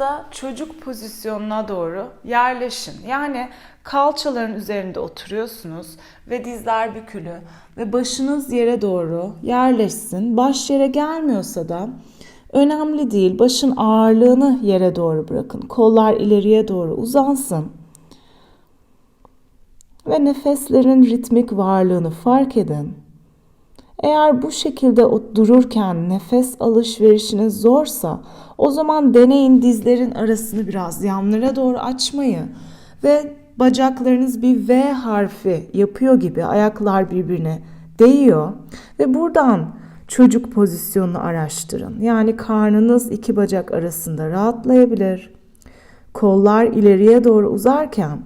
Yatağınızda çocuk pozisyonuna doğru yerleşin. Yani kalçaların üzerinde oturuyorsunuz ve dizler bükülü ve başınız yere doğru yerleşsin. Baş yere gelmiyorsa da önemli değil. Başın ağırlığını yere doğru bırakın. Kollar ileriye doğru uzansın. Ve nefeslerin ritmik varlığını fark edin. Eğer bu şekilde dururken nefes alışverişiniz zorsa o zaman deneyin dizlerin arasını biraz yanlara doğru açmayı ve bacaklarınız bir V harfi yapıyor gibi ayaklar birbirine değiyor ve buradan çocuk pozisyonunu araştırın. Yani karnınız iki bacak arasında rahatlayabilir. Kollar ileriye doğru uzarken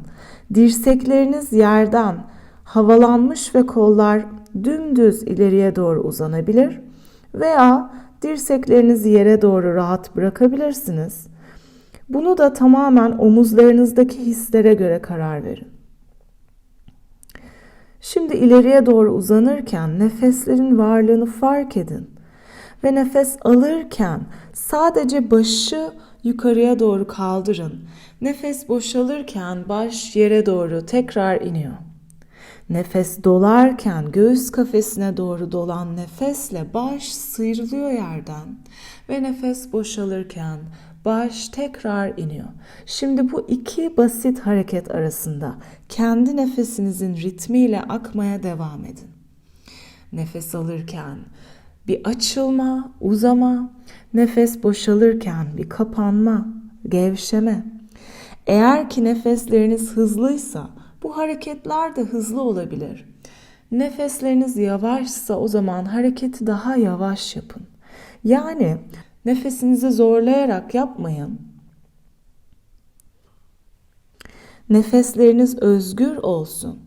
dirsekleriniz yerden havalanmış ve kollar dümdüz ileriye doğru uzanabilir veya dirseklerinizi yere doğru rahat bırakabilirsiniz. Bunu da tamamen omuzlarınızdaki hislere göre karar verin. Şimdi ileriye doğru uzanırken nefeslerin varlığını fark edin. Ve nefes alırken sadece başı yukarıya doğru kaldırın. Nefes boşalırken baş yere doğru tekrar iniyor. Nefes dolarken göğüs kafesine doğru dolan nefesle baş sıyrılıyor yerden ve nefes boşalırken baş tekrar iniyor. Şimdi bu iki basit hareket arasında kendi nefesinizin ritmiyle akmaya devam edin. Nefes alırken bir açılma, uzama, nefes boşalırken bir kapanma, gevşeme. Eğer ki nefesleriniz hızlıysa bu hareketler de hızlı olabilir. Nefesleriniz yavaşsa o zaman hareketi daha yavaş yapın. Yani nefesinizi zorlayarak yapmayın. Nefesleriniz özgür olsun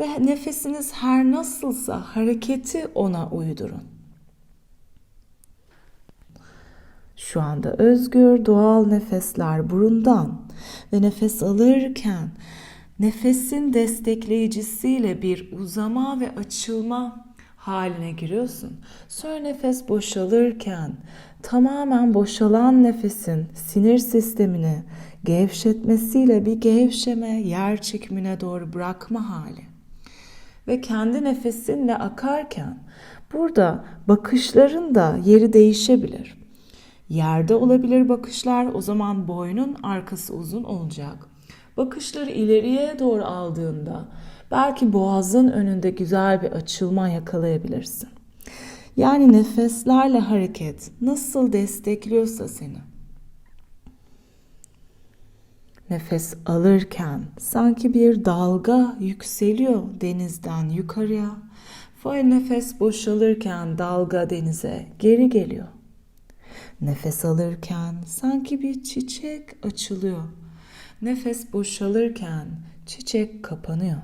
ve nefesiniz her nasılsa hareketi ona uydurun. Şu anda özgür doğal nefesler burundan ve nefes alırken nefesin destekleyicisiyle bir uzama ve açılma haline giriyorsun. Sonra nefes boşalırken tamamen boşalan nefesin sinir sistemini gevşetmesiyle bir gevşeme, yer çekimine doğru bırakma hali. Ve kendi nefesinle akarken burada bakışların da yeri değişebilir. Yerde olabilir bakışlar, o zaman boynun arkası uzun olacak. Bakışları ileriye doğru aldığında belki boğazın önünde güzel bir açılma yakalayabilirsin. Yani nefeslerle hareket nasıl destekliyorsa seni. Nefes alırken sanki bir dalga yükseliyor denizden yukarıya. Ve nefes boşalırken dalga denize geri geliyor. Nefes alırken sanki bir çiçek açılıyor Nefes boşalırken çiçek kapanıyor.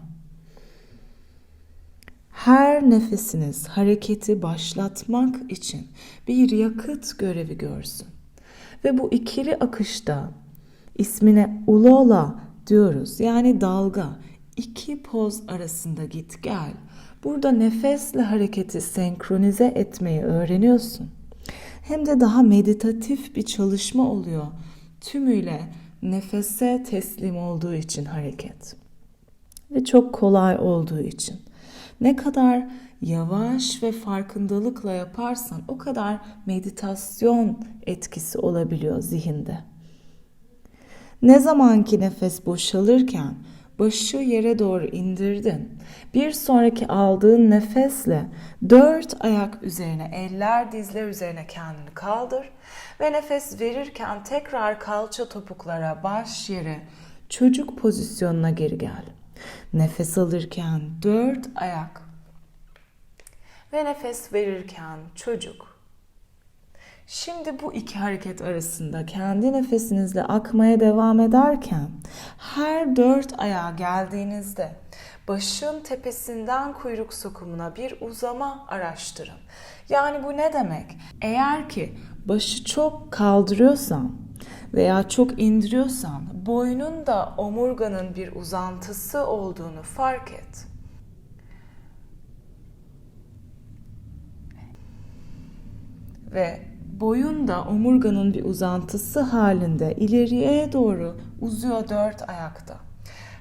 Her nefesiniz hareketi başlatmak için bir yakıt görevi görsün. Ve bu ikili akışta ismine ulola diyoruz. Yani dalga. iki poz arasında git gel. Burada nefesle hareketi senkronize etmeyi öğreniyorsun. Hem de daha meditatif bir çalışma oluyor. Tümüyle nefese teslim olduğu için hareket ve çok kolay olduğu için. Ne kadar yavaş ve farkındalıkla yaparsan o kadar meditasyon etkisi olabiliyor zihinde. Ne zamanki nefes boşalırken başı yere doğru indirdin. Bir sonraki aldığın nefesle dört ayak üzerine, eller dizler üzerine kendini kaldır ve nefes verirken tekrar kalça topuklara, baş yere, çocuk pozisyonuna geri gel. Nefes alırken dört ayak ve nefes verirken çocuk. Şimdi bu iki hareket arasında kendi nefesinizle akmaya devam ederken her dört ayağa geldiğinizde başın tepesinden kuyruk sokumuna bir uzama araştırın. Yani bu ne demek? Eğer ki başı çok kaldırıyorsan veya çok indiriyorsan boynun da omurganın bir uzantısı olduğunu fark et. Ve Boyun da omurganın bir uzantısı halinde ileriye doğru uzuyor dört ayakta.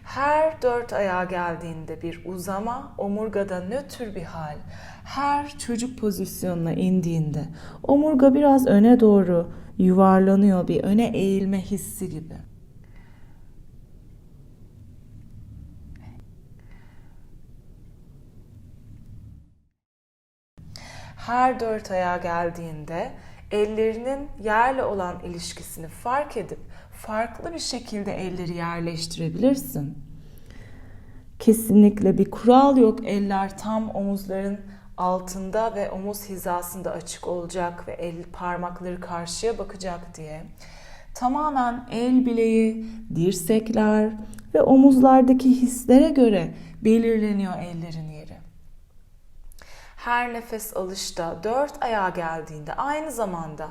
Her dört ayağa geldiğinde bir uzama, omurgada nötr bir hal. Her çocuk pozisyonuna indiğinde omurga biraz öne doğru yuvarlanıyor bir öne eğilme hissi gibi. Her dört ayağa geldiğinde ellerinin yerle olan ilişkisini fark edip farklı bir şekilde elleri yerleştirebilirsin. Kesinlikle bir kural yok. Eller tam omuzların altında ve omuz hizasında açık olacak ve el parmakları karşıya bakacak diye. Tamamen el bileği, dirsekler ve omuzlardaki hislere göre belirleniyor ellerin. Her nefes alışta dört ayağa geldiğinde aynı zamanda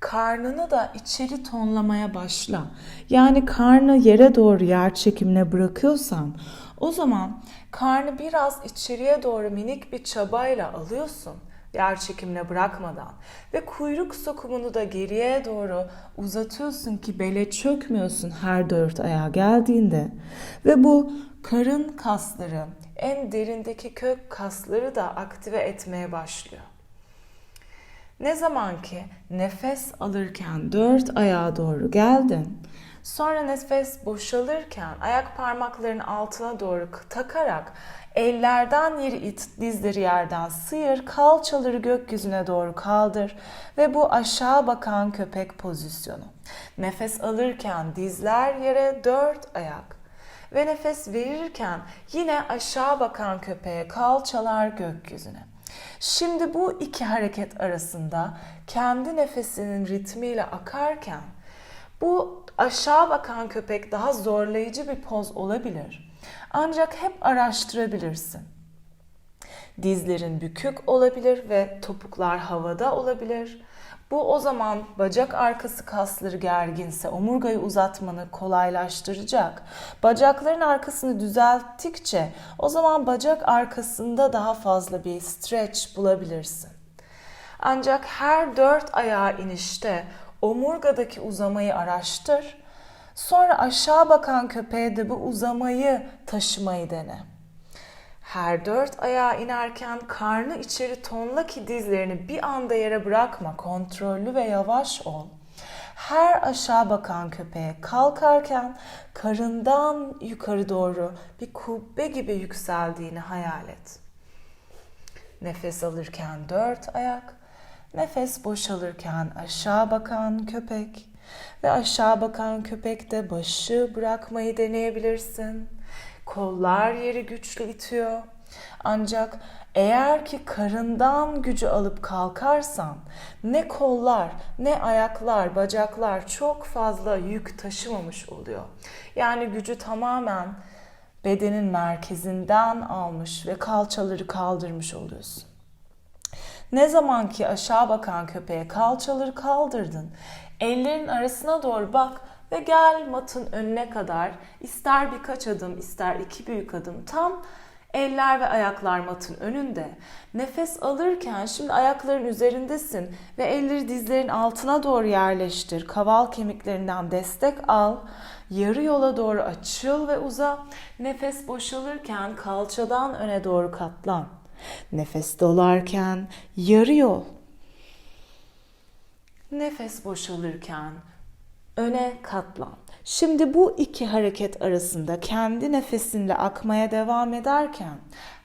karnını da içeri tonlamaya başla. Yani karnı yere doğru yer çekimine bırakıyorsan o zaman karnı biraz içeriye doğru minik bir çabayla alıyorsun yer çekimine bırakmadan ve kuyruk sokumunu da geriye doğru uzatıyorsun ki bele çökmüyorsun her dört ayağa geldiğinde ve bu karın kasları en derindeki kök kasları da aktive etmeye başlıyor. Ne zaman ki nefes alırken dört ayağa doğru geldin, sonra nefes boşalırken ayak parmaklarının altına doğru takarak ellerden yeri it, dizleri yerden sıyır, kalçaları gökyüzüne doğru kaldır ve bu aşağı bakan köpek pozisyonu. Nefes alırken dizler yere dört ayak ve nefes verirken yine aşağı bakan köpeğe kalçalar gökyüzüne. Şimdi bu iki hareket arasında kendi nefesinin ritmiyle akarken bu aşağı bakan köpek daha zorlayıcı bir poz olabilir. Ancak hep araştırabilirsin. Dizlerin bükük olabilir ve topuklar havada olabilir. Bu o zaman bacak arkası kasları gerginse omurgayı uzatmanı kolaylaştıracak. Bacakların arkasını düzelttikçe o zaman bacak arkasında daha fazla bir stretch bulabilirsin. Ancak her dört ayağa inişte omurgadaki uzamayı araştır. Sonra aşağı bakan köpeğe de bu uzamayı taşımayı dene. Her dört ayağa inerken karnı içeri tonla ki dizlerini bir anda yere bırakma. Kontrollü ve yavaş ol. Her aşağı bakan köpeğe kalkarken karından yukarı doğru bir kubbe gibi yükseldiğini hayal et. Nefes alırken dört ayak, nefes boşalırken aşağı bakan köpek ve aşağı bakan köpekte başı bırakmayı deneyebilirsin Kollar yeri güçlü itiyor. Ancak eğer ki karından gücü alıp kalkarsan ne kollar ne ayaklar bacaklar çok fazla yük taşımamış oluyor. Yani gücü tamamen bedenin merkezinden almış ve kalçaları kaldırmış oluyorsun. Ne zaman ki aşağı bakan köpeğe kalçaları kaldırdın, ellerin arasına doğru bak ve gel matın önüne kadar ister birkaç adım ister iki büyük adım tam eller ve ayaklar matın önünde. Nefes alırken şimdi ayakların üzerindesin ve elleri dizlerin altına doğru yerleştir. Kaval kemiklerinden destek al. Yarı yola doğru açıl ve uza. Nefes boşalırken kalçadan öne doğru katlan. Nefes dolarken yarı yol. Nefes boşalırken öne katlan. Şimdi bu iki hareket arasında kendi nefesinle akmaya devam ederken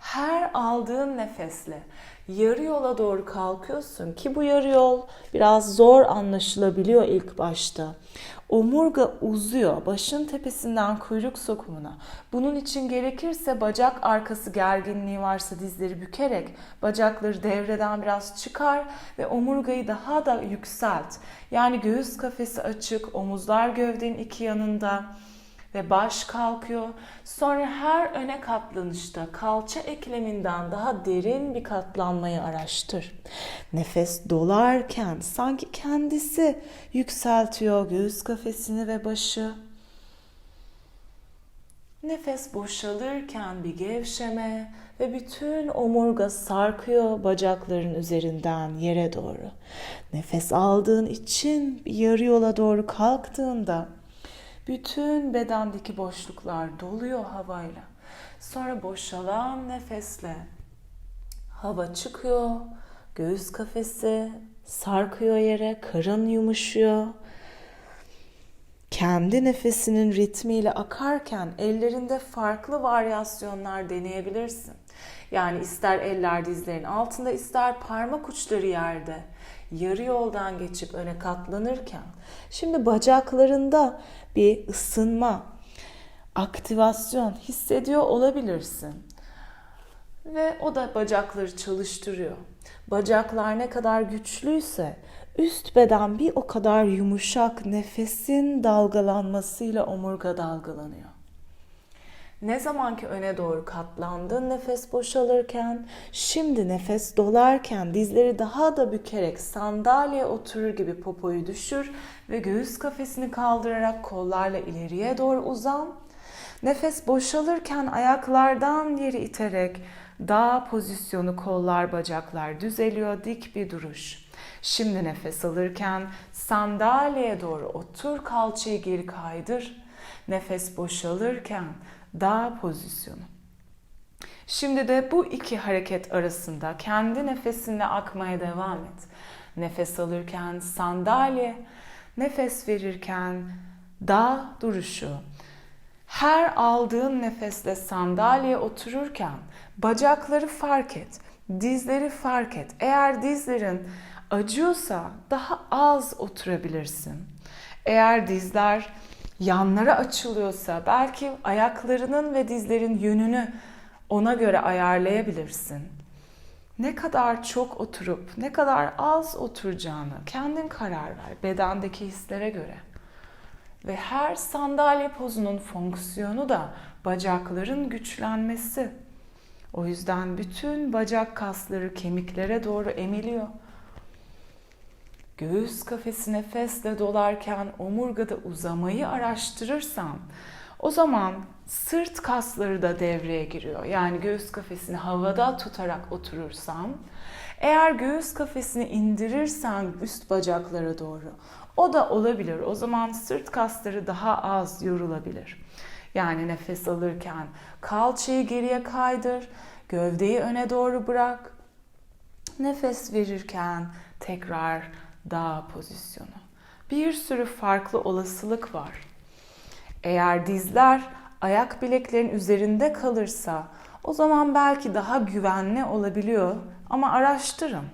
her aldığın nefesle yarı yola doğru kalkıyorsun ki bu yarı yol biraz zor anlaşılabiliyor ilk başta. Omurga uzuyor başın tepesinden kuyruk sokumuna. Bunun için gerekirse bacak arkası gerginliği varsa dizleri bükerek bacakları devreden biraz çıkar ve omurgayı daha da yükselt. Yani göğüs kafesi açık, omuzlar gövdenin iki yanında ve baş kalkıyor. Sonra her öne katlanışta kalça ekleminden daha derin bir katlanmayı araştır. Nefes dolarken sanki kendisi yükseltiyor göğüs kafesini ve başı. Nefes boşalırken bir gevşeme ve bütün omurga sarkıyor bacakların üzerinden yere doğru. Nefes aldığın için yarı yola doğru kalktığında bütün bedendeki boşluklar doluyor havayla. Sonra boşalan nefesle hava çıkıyor, göğüs kafesi sarkıyor yere, karın yumuşuyor kendi nefesinin ritmiyle akarken ellerinde farklı varyasyonlar deneyebilirsin. Yani ister eller dizlerin altında ister parmak uçları yerde yarı yoldan geçip öne katlanırken şimdi bacaklarında bir ısınma, aktivasyon hissediyor olabilirsin. Ve o da bacakları çalıştırıyor. Bacaklar ne kadar güçlüyse üst beden bir o kadar yumuşak nefesin dalgalanmasıyla omurga dalgalanıyor. Ne zaman ki öne doğru katlandın nefes boşalırken, şimdi nefes dolarken dizleri daha da bükerek sandalye oturur gibi popoyu düşür ve göğüs kafesini kaldırarak kollarla ileriye doğru uzan. Nefes boşalırken ayaklardan yeri iterek dağ pozisyonu kollar bacaklar düzeliyor dik bir duruş. Şimdi nefes alırken sandalyeye doğru otur kalçayı geri kaydır. Nefes boşalırken dağ pozisyonu. Şimdi de bu iki hareket arasında kendi nefesinle akmaya devam et. Nefes alırken sandalye, nefes verirken dağ duruşu. Her aldığın nefesle sandalyeye otururken bacakları fark et, dizleri fark et. Eğer dizlerin acıyorsa daha az oturabilirsin. Eğer dizler yanlara açılıyorsa belki ayaklarının ve dizlerin yönünü ona göre ayarlayabilirsin. Ne kadar çok oturup ne kadar az oturacağını kendin karar ver bedendeki hislere göre. Ve her sandalye pozunun fonksiyonu da bacakların güçlenmesi. O yüzden bütün bacak kasları kemiklere doğru emiliyor. Göğüs kafesi nefesle dolarken omurgada uzamayı araştırırsan o zaman sırt kasları da devreye giriyor. Yani göğüs kafesini havada tutarak oturursan, eğer göğüs kafesini indirirsen üst bacaklara doğru o da olabilir. O zaman sırt kasları daha az yorulabilir. Yani nefes alırken kalçayı geriye kaydır, gövdeyi öne doğru bırak. Nefes verirken tekrar dağ pozisyonu. Bir sürü farklı olasılık var. Eğer dizler ayak bileklerin üzerinde kalırsa o zaman belki daha güvenli olabiliyor ama araştırın.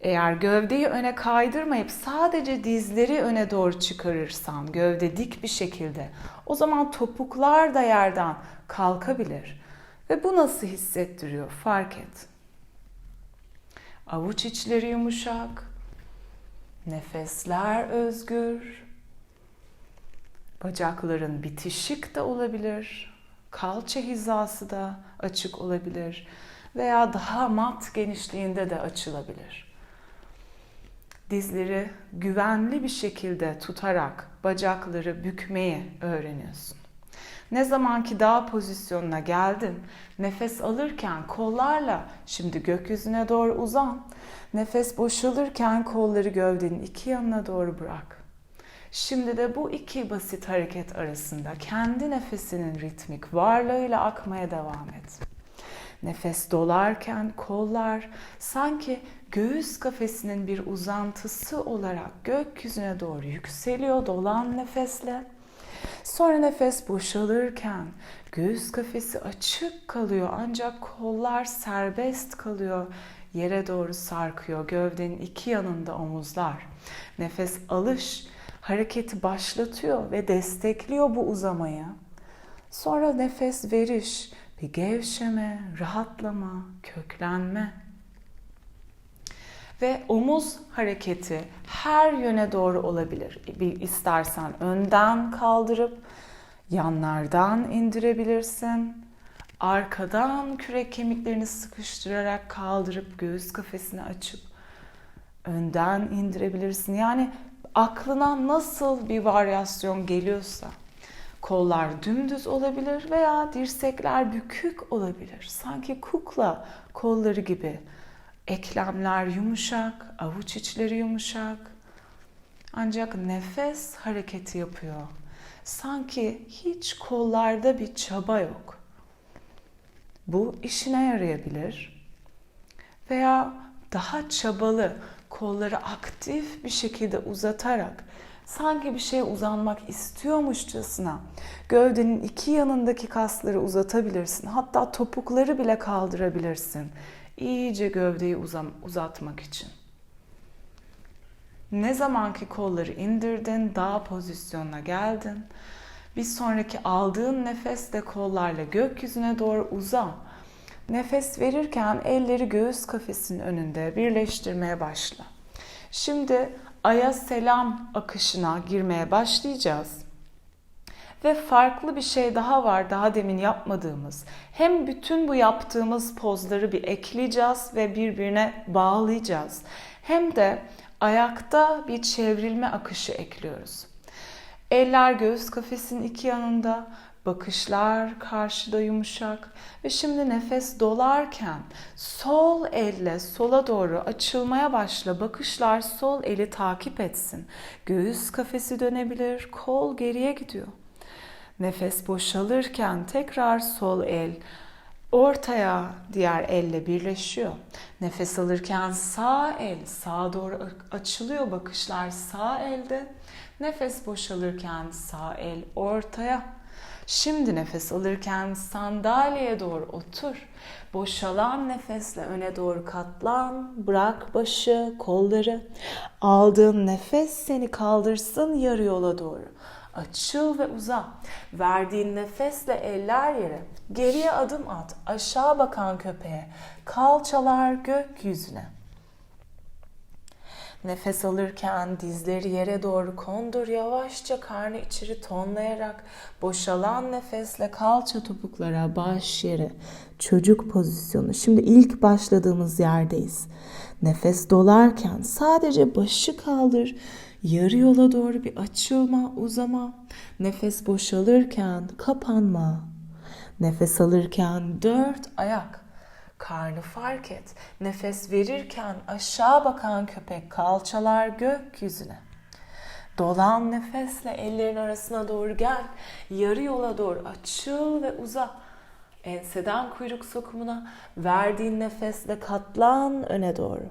Eğer gövdeyi öne kaydırmayıp sadece dizleri öne doğru çıkarırsan gövde dik bir şekilde o zaman topuklar da yerden kalkabilir. Ve bu nasıl hissettiriyor fark et. Avuç içleri yumuşak, nefesler özgür, bacakların bitişik de olabilir, kalça hizası da açık olabilir veya daha mat genişliğinde de açılabilir. Dizleri güvenli bir şekilde tutarak bacakları bükmeyi öğreniyorsun. Ne zaman ki dağ pozisyonuna geldin, nefes alırken kollarla şimdi gökyüzüne doğru uzan. Nefes boşalırken kolları gövdenin iki yanına doğru bırak. Şimdi de bu iki basit hareket arasında kendi nefesinin ritmik varlığıyla akmaya devam et. Nefes dolarken kollar sanki göğüs kafesinin bir uzantısı olarak gökyüzüne doğru yükseliyor dolan nefesle. Sonra nefes boşalırken göğüs kafesi açık kalıyor ancak kollar serbest kalıyor. Yere doğru sarkıyor gövdenin iki yanında omuzlar. Nefes alış hareketi başlatıyor ve destekliyor bu uzamayı. Sonra nefes veriş, bir gevşeme, rahatlama, köklenme. Ve omuz hareketi her yöne doğru olabilir. Bir istersen önden kaldırıp yanlardan indirebilirsin. Arkadan kürek kemiklerini sıkıştırarak kaldırıp göğüs kafesini açıp önden indirebilirsin. Yani aklına nasıl bir varyasyon geliyorsa Kollar dümdüz olabilir veya dirsekler bükük olabilir. Sanki kukla kolları gibi. Eklemler yumuşak, avuç içleri yumuşak. Ancak nefes hareketi yapıyor. Sanki hiç kollarda bir çaba yok. Bu işine yarayabilir. Veya daha çabalı, kolları aktif bir şekilde uzatarak sanki bir şeye uzanmak istiyormuşçasına gövdenin iki yanındaki kasları uzatabilirsin. Hatta topukları bile kaldırabilirsin. İyice gövdeyi uzam, uzatmak için. Ne zamanki kolları indirdin, daha pozisyonuna geldin. Bir sonraki aldığın nefesle kollarla gökyüzüne doğru uza. Nefes verirken elleri göğüs kafesinin önünde birleştirmeye başla. Şimdi aya selam akışına girmeye başlayacağız. Ve farklı bir şey daha var daha demin yapmadığımız. Hem bütün bu yaptığımız pozları bir ekleyeceğiz ve birbirine bağlayacağız. Hem de ayakta bir çevrilme akışı ekliyoruz. Eller göğüs kafesinin iki yanında, bakışlar karşıda yumuşak ve şimdi nefes dolarken sol elle sola doğru açılmaya başla. Bakışlar sol eli takip etsin. Göğüs kafesi dönebilir, kol geriye gidiyor. Nefes boşalırken tekrar sol el ortaya diğer elle birleşiyor. Nefes alırken sağ el sağa doğru açılıyor bakışlar sağ elde. Nefes boşalırken sağ el ortaya. Şimdi nefes alırken sandalyeye doğru otur. Boşalan nefesle öne doğru katlan. Bırak başı, kolları. Aldığın nefes seni kaldırsın yarı yola doğru. Açıl ve uza. Verdiğin nefesle eller yere. Geriye adım at. Aşağı bakan köpeğe. Kalçalar gökyüzüne. Nefes alırken dizleri yere doğru kondur. Yavaşça karnı içeri tonlayarak boşalan nefesle kalça topuklara, baş yere. Çocuk pozisyonu. Şimdi ilk başladığımız yerdeyiz. Nefes dolarken sadece başı kaldır. Yarı yola doğru bir açılma, uzama. Nefes boşalırken kapanma. Nefes alırken dört ayak. Karnı fark et. Nefes verirken aşağı bakan köpek kalçalar gökyüzüne. Dolan nefesle ellerin arasına doğru gel. Yarı yola doğru açıl ve uza. Enseden kuyruk sokumuna verdiğin nefesle katlan öne doğru.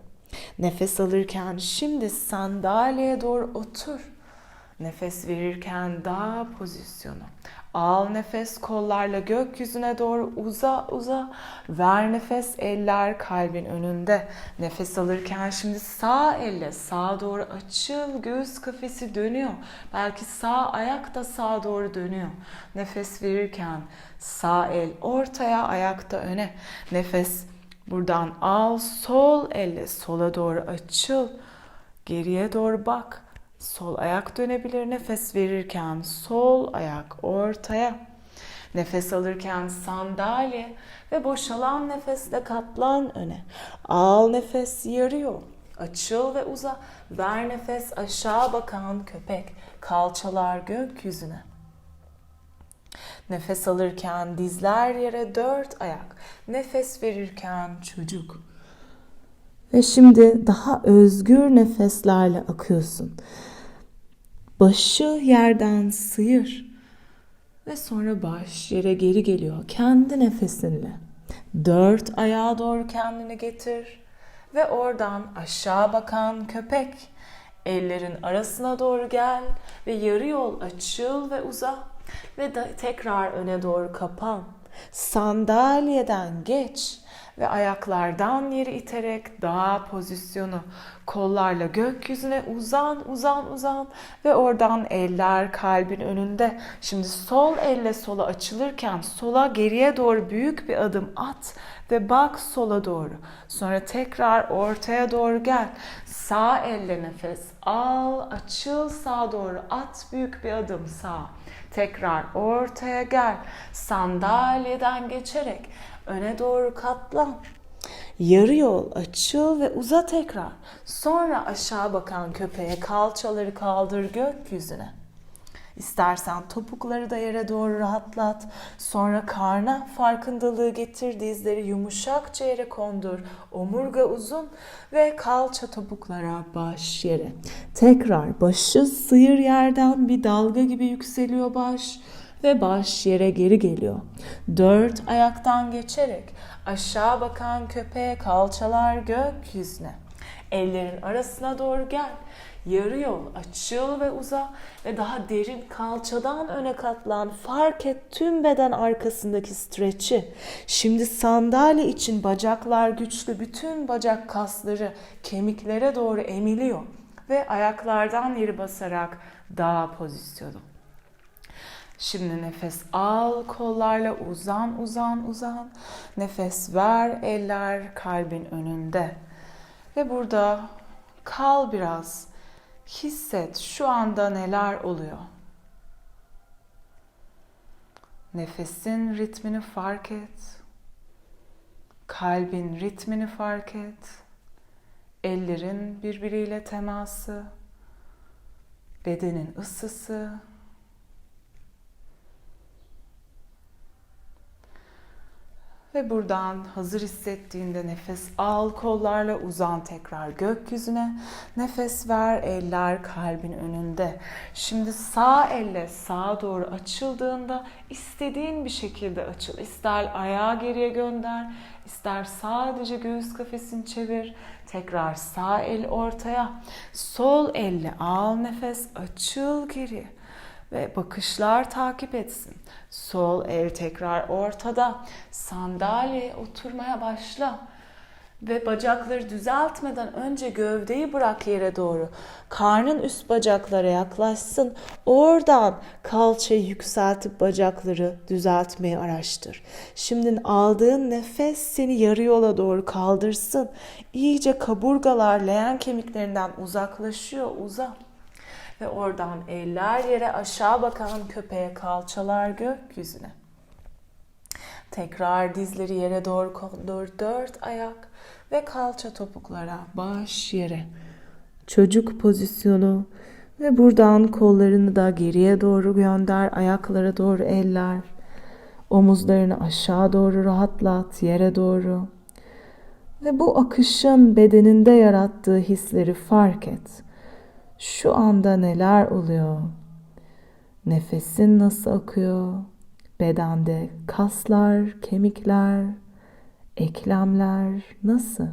Nefes alırken şimdi sandalyeye doğru otur. Nefes verirken daha pozisyonu. Al nefes kollarla gökyüzüne doğru uza uza. Ver nefes eller kalbin önünde. Nefes alırken şimdi sağ elle sağa doğru açıl. Göğüs kafesi dönüyor. Belki sağ ayak da sağa doğru dönüyor. Nefes verirken sağ el ortaya ayakta öne. Nefes buradan al. Sol elle sola doğru açıl. Geriye doğru bak. Sol ayak dönebilir nefes verirken sol ayak ortaya. Nefes alırken sandalye ve boşalan nefesle katlan öne. Al nefes yarıyor. Açıl ve uza. Ver nefes aşağı bakan köpek. Kalçalar gökyüzüne. Nefes alırken dizler yere dört ayak. Nefes verirken çocuk. Ve şimdi daha özgür nefeslerle akıyorsun. Başı yerden sıyır. Ve sonra baş yere geri geliyor kendi nefesinle. Dört ayağa doğru kendini getir. Ve oradan aşağı bakan köpek. Ellerin arasına doğru gel ve yarı yol açıl ve uza. Ve da tekrar öne doğru kapan. Sandalyeden geç ve ayaklardan yeri iterek dağ pozisyonu kollarla gökyüzüne uzan uzan uzan ve oradan eller kalbin önünde. Şimdi sol elle sola açılırken sola geriye doğru büyük bir adım at ve bak sola doğru. Sonra tekrar ortaya doğru gel. Sağ elle nefes al, açıl sağa doğru at büyük bir adım sağ. Tekrar ortaya gel. Sandalyeden geçerek öne doğru katlan. Yarı yol açıl ve uza tekrar. Sonra aşağı bakan köpeğe kalçaları kaldır gökyüzüne. İstersen topukları da yere doğru rahatlat. Sonra karna farkındalığı getir. Dizleri yumuşakça yere kondur. Omurga uzun ve kalça topuklara baş yere. Tekrar başı sıyır yerden bir dalga gibi yükseliyor baş ve baş yere geri geliyor. Dört ayaktan geçerek aşağı bakan köpeğe kalçalar gökyüzüne. Ellerin arasına doğru gel. Yarı yol açıl ve uza ve daha derin kalçadan öne katlan. Fark et tüm beden arkasındaki streçi. Şimdi sandalye için bacaklar güçlü. Bütün bacak kasları kemiklere doğru emiliyor. Ve ayaklardan yeri basarak dağ pozisyonu. Şimdi nefes al, kollarla uzan, uzan, uzan. Nefes ver, eller kalbin önünde. Ve burada kal biraz. Hisset şu anda neler oluyor. Nefesin ritmini fark et. Kalbin ritmini fark et. Ellerin birbiriyle teması. Bedenin ısısı. Ve buradan hazır hissettiğinde nefes al, kollarla uzan tekrar gökyüzüne. Nefes ver, eller kalbin önünde. Şimdi sağ elle sağa doğru açıldığında istediğin bir şekilde açıl. İster ayağı geriye gönder, ister sadece göğüs kafesini çevir. Tekrar sağ el ortaya. Sol elle al nefes, açıl geri ve bakışlar takip etsin. Sol el tekrar ortada. Sandalye oturmaya başla. Ve bacakları düzeltmeden önce gövdeyi bırak yere doğru. Karnın üst bacaklara yaklaşsın. Oradan kalçayı yükseltip bacakları düzeltmeyi araştır. Şimdi aldığın nefes seni yarı yola doğru kaldırsın. İyice kaburgalar leğen kemiklerinden uzaklaşıyor. Uzak. Ve oradan eller yere aşağı bakan köpeğe kalçalar gökyüzüne. Tekrar dizleri yere doğru kondur. Dört ayak ve kalça topuklara baş yere. Çocuk pozisyonu ve buradan kollarını da geriye doğru gönder. Ayaklara doğru eller. Omuzlarını aşağı doğru rahatlat yere doğru. Ve bu akışın bedeninde yarattığı hisleri fark et. Şu anda neler oluyor? Nefesin nasıl akıyor? Bedende kaslar, kemikler, eklemler nasıl?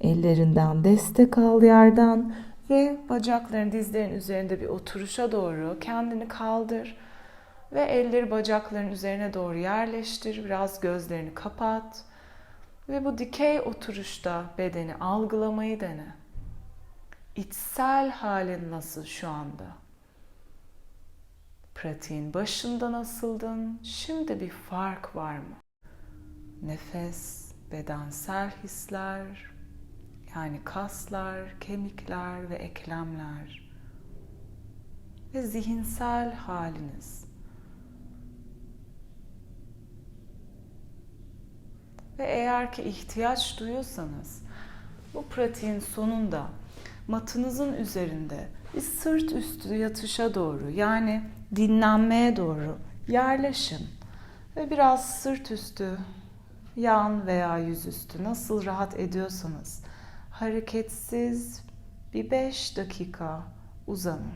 Ellerinden destek al yerden ve bacakların dizlerin üzerinde bir oturuşa doğru kendini kaldır ve elleri bacakların üzerine doğru yerleştir. Biraz gözlerini kapat ve bu dikey oturuşta bedeni algılamayı dene. İçsel halin nasıl şu anda? Pratiğin başında nasıldın? Şimdi bir fark var mı? Nefes, bedensel hisler, yani kaslar, kemikler ve eklemler ve zihinsel haliniz. Ve eğer ki ihtiyaç duyuyorsanız bu pratiğin sonunda matınızın üzerinde bir sırt üstü yatışa doğru yani dinlenmeye doğru yerleşin ve biraz sırt üstü, yan veya yüzüstü nasıl rahat ediyorsanız hareketsiz bir beş dakika uzanın.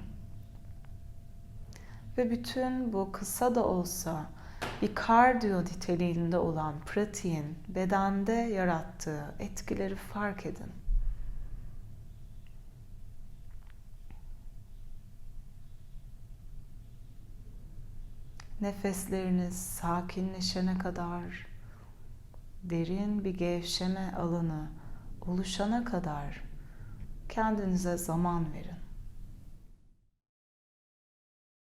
Ve bütün bu kısa da olsa bir kardiyo niteliğinde olan pratiğin bedende yarattığı etkileri fark edin. Nefesleriniz sakinleşene kadar derin bir gevşeme alanı oluşana kadar kendinize zaman verin.